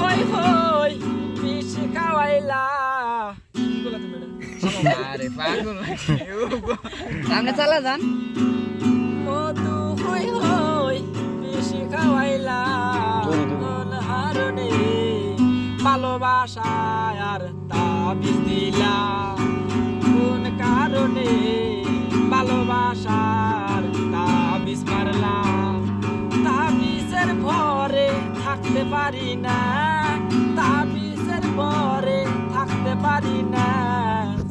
হই হই বিষ খাওয়াইলা? আরে পাগল সামনে চালা যান। মধু হই হই বিষ খাওয়াইলা। কোন হারণে ভালোবাসায় আর তাবিজ দিলা। কোন কারণে ভালোবাসার থাকতে পারি না তাবিজের পরে থাকতে পারি না।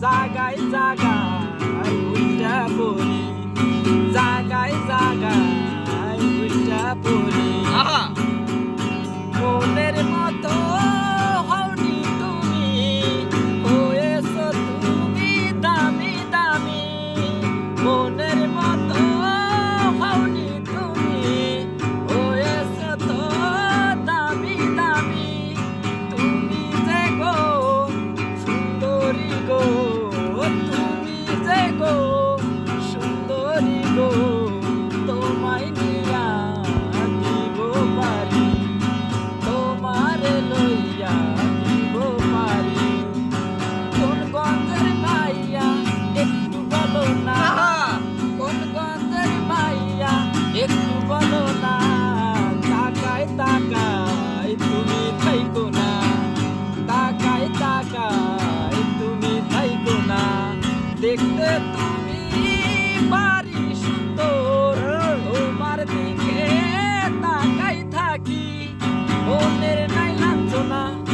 জাগায় জাগায় উল্টা পড়ি জাগায় জাগায় তুমি যে গো সুন্দরী গো তোমায় নিয়া দিব পারি তোমারে লইয়া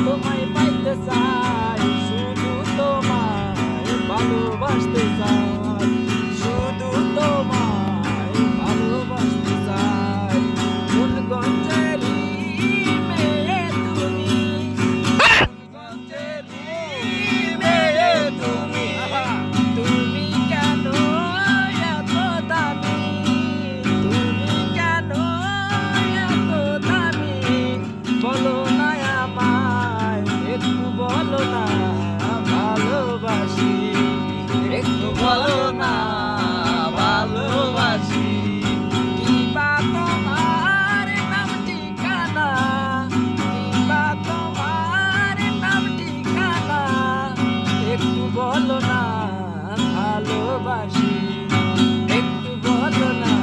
তোমায় পাইতে চাই শুধু তোমায় ভালোবাসতে চাই। ভালোবাসি। একটু বলো না।